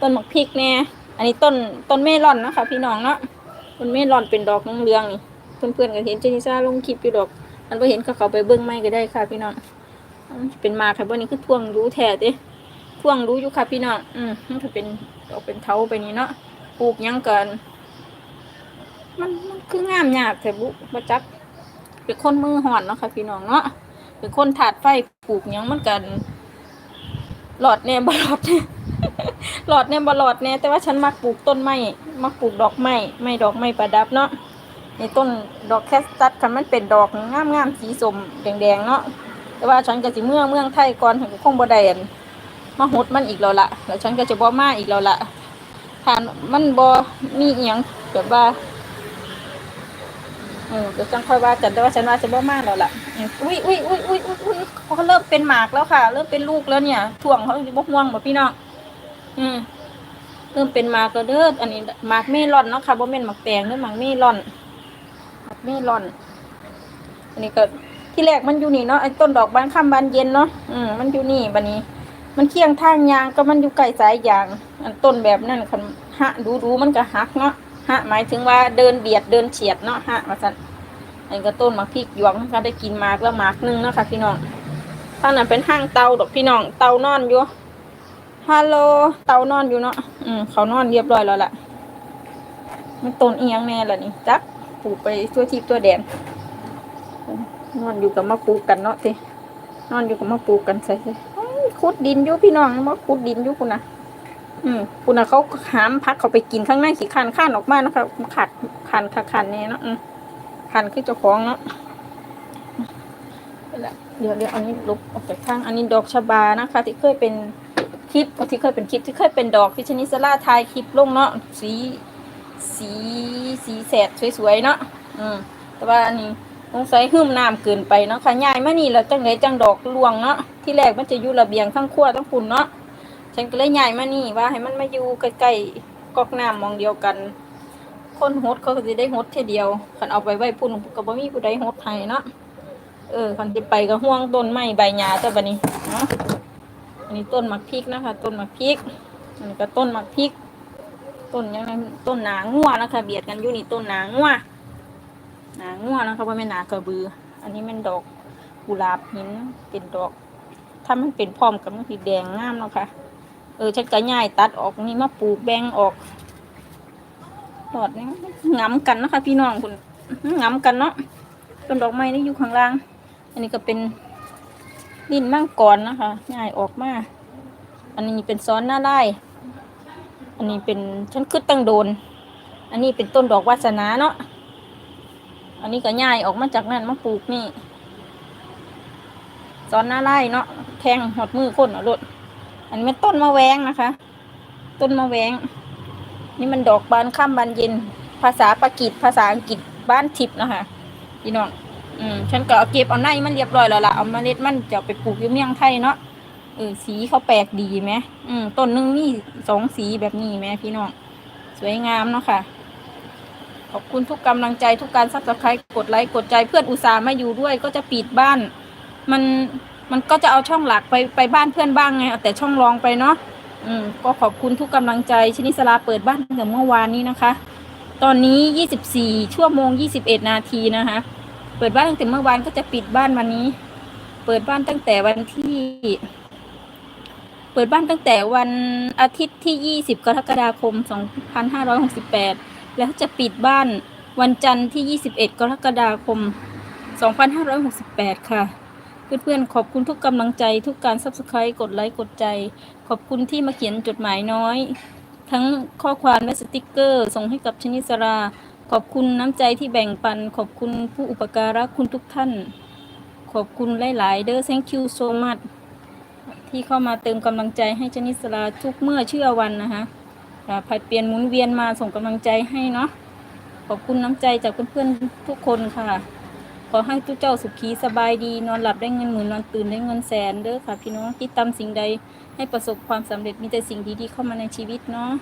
ต้นหมักพริกแน่อันนี้ต้นต้นเมลอนนะคะ พี่น้องเนาะต้นเมลอนเป็นดอกเหลืองนี่เพื่อนๆก็เห็นเจนิซ่าลงคลิปอยู่ดอกอันบ่เห็นก็เขาไปเบิ่งไม่ก็ได้ค่ะ พี่น้องเป็นมาค่ะบ่นี้คือท่วงรู้แท้เด้ท่วงรู้อยู่ค่ะ พี่น้องอืมมันก็เป็นดอกเป็นเถาไปนี่เนาะปลูกยังเกันมันมันคืองามยากแต่บุบ่จักเป็นคนมือห่อนเนาะค่ะ พี่น้องเนาะเป็นคนถาดไฟปลูกยังมันกันหลอดแน่บหลอดแน่ หลอดแน่บหลอดแน่แต่ว่าฉันมักปลูกต้นไม้มักปลูกดอกไม้ไม้ดอกไม้ประดับเนาะในต้นดอกแคสตัสคันมันเป็นดอกงามงามๆสีสมแดงๆเนาะแต่ว่าฉันก็สิเมื่อเมืองไทยก่อนฉันก็คงบ่ได้อันมาหดมันอีกแล้วละแล้วฉันก็จะบ่มาอีกแล้วละถ้านมันบ่มีเอียงแบบว่าเออเดี๋ยวจังค่อยว่ากันแต่ว่าฉันว่าจะบ่มากแล้วล่ะอุ้ยอุ้ยอุ้ยอุ้ยอุ้ยอุ้ยเขาเริ่มเป็นหมากแล้วค่ะ เริ่มเป็นลูกแล้วเนี่ยถ่วงเขาจะบ่ห่วงบ่พี่น้อง อืมเริ่มเป็นมากแล้วเด้ออันนี้มากเมลอนเนาะค่ะบ่แม่นหมากแตงเด้อหมากเมลอนหมากเมลอน อันนี้ก็ที่แรกมันอยู่นี่เนาะไอ้ต้นดอกบานค่ำบานเย็นเนาะอืมมันอยู่นี่บัดนี้ มันเคียงทางยางก็มันอยู่ใกลสายยาง อันต้นแบบนั้นคันหะดูดูมันก็หักเนาะหะหมายถึงว่าเดินเบียดเดินเฉียดเนาะหะมาสั่นอันก็ต้นมะพริกหยวงก็ได้กินมากแล้วมากหนึงเนาะค่ะพี่น้องท่างนั้นเป็นห้างเตาดอกพี่น้องเตานอนอยู่ ฮัลโหล เตานอนอยู่เนาะ อืม เขานอนเรียบร้อยแล้วล่ะ มันต้นอียงแน่ล่ะนี่จักปลูกไปทั่วทิพย์ทั่วแดนนอนอยู่กับมะปลูกกันเนาะทีนอนอยู่กับมะปลูกกันใส่ใส่ขุดดินอยู่พี่น้องมาขุดดินอยู่คุณนะอืมคุณนะเขาหามพักเขาไปกินข้างในขี้คันข้านออกมานะคะขาดคันขาดคันแน่เนาะอืมพันคือเจ้าของเนาะนั่นแหละเดี๋ยวเดี๋ยวอันนี้ลบออกจากข้าง อันนี้ดอกชบานะคะ ที่เคยเป็น คลิปที่เคยเป็นคลิปที่เคยเป็นดอกที่ชนิสลาทายคลิปลงเนาะสีสีสีแสดสวยๆเนาะอืมแต่ว่าอันนี้ต้องใส่หึมน้ำเกินไปเนาะค่ะย่ายมานี่แล้วจังไรจังดอกลวงเนาะที่แรกมันจะอยู่ระเบียงทั้งขั้วทั้งปุ่นเนาะฉันก็เลยย่ายมานี่ว่าให้มันมาอยู่ใกล้ๆกอกน้ำมองเดียวกัน คนฮดเขาก็จะได้ฮดแค่เดียวคันเอาไปไว้พุ่นก็บ่มีผู้ใดฮดให้เนาะเออคันจะไปก็ห่วงต้นไม้ใบหญ้าแต่บัดนี้เนาะ อันนี้ต้นมะพริกนะคะ ต้นมะพริกอันนี้ก็ต้นมะพริก ต้นยังไงต้นหนางัวนะคะ เบียดกันอยู่นี่ต้นหนางัวหนางัวนะคะว่าไม่หนากระบือ อันนี้มันดอกกุหลาบหินเป็นดอก ถ้ามันเป็นพร้อมกับมันสีแดงงามเนาะค่ะเออฉันก็ย่ายตัดออกนี่มาปลูกแบ่งออกหลอดนี่งำกันนะคะ พี่น้องคุณงำกันเนาะต้นดอกไม้นี่อยู่ข้างล่าง อันนี้ก็เป็น ดินมั่งกรนะคะง่ายออกมา อันนี้เป็นซ้อนหน้าไร่อันนี้เป็นฉันคืดตั้งโดน อันนี้เป็นต้นดอกวาสนาเนาะ อันนี้ก็ง่ายออกมาจากนั่นมาปลูกนี่ซ้อนหน้าไร่เนาะ แทงหดมือคนเอารถอันนี้เป็นต้นมะแวงนะคะ ต้นมะแวง นี่มันดอกบานข้ามบานเย็น ภาษาปากีสภาษาอังกฤษบ้านทิพย์นะคะพี่น้อง อืมฉันก็เอาเก็บเอาในมันเรียบร้อยแล้วล่ะเอาเมล็ดมันจะไปปลูกอยู่เมืองไทยเนาะเออสีเขาแปลกดีไหมอืมต้นหนึงมีสองสีแบบนี้ไหมพี่น้องสวยงามเนาะค่ะ ขอบคุณทุกกำลังใจทุกการซับสไครต์กดไลค์กดใจเพื่อนอุตส่าห์มาอยู่ด้วยก็จะปิดบ้าน มันมันก็จะเอาช่องหลักไปไปบ้านเพื่อนบ้างไงเอาแต่ช่องรองไปเนาะอืมก็ขอบคุณทุกกำลังใจชนิสลาเปิดบ้านตั้งแต่เมื่อวานนี้นะคะ ตอนนี้ 24 ชั่วโมง 21 นาทีนะคะ เปิดบ้านตั้งแต่เมื่อวานก็จะปิดบ้านวันนี้ เปิดบ้านตั้งแต่วันที่ เปิดบ้านตั้งแต่วันอาทิตย์ที่ 20 กรกฎาคม 2568 แล้วจะปิดบ้านวันจันทร์ที่ 21 กรกฎาคม 2568 ค่ะ เพื่อนๆ ขอบคุณทุกกำลังใจทุกการ subscribe กดไลค์กดใจ ขอบคุณที่มาเขียนจดหมายน้อย ทั้งข้อความและสติกเกอร์ ส่งให้กับชนิสรา ขอบคุณน้ำใจที่แบ่งปัน ขอบคุณผู้อุปการะคุณทุกท่าน ขอบคุณหลาย ๆ เด้อ thank you so much ที่เข้ามาเติมกำลังใจให้ชนิสราทุกเมื่อเชื่อวันนะคะผัดเปลี่ยนหมุนเวียนมาส่งกำลังใจให้เนาะ ขอบคุณน้ำใจจากเพื่อนๆทุกคนค่ะ ขอให้ทุกเจ้าสุขีสบายดี นอนหลับได้เงินหมื่นนอนตื่นได้เงินแสนเด้อค่ะ พี่น้องที่ตามสิ่งใดให้ประสบความสำเร็จมีแต่สิ่งดีๆเข้ามาในชีวิตเนาะ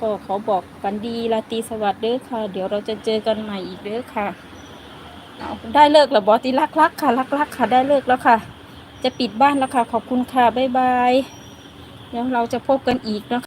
ก็ขอบอกกันดีราตรีสวัสดิ์เด้อค่ะ เดี๋ยวเราจะเจอกันใหม่อีกเด้อค่ะเอาได้เลิกแล้วบอตีรักรักๆค่ะรักรักๆค่ะได้เลิกแล้วค่ะ จะปิดบ้านแล้วค่ะ ขอบคุณค่ะบ๊ายบายแล้วเราจะพบกันอีกนะคะ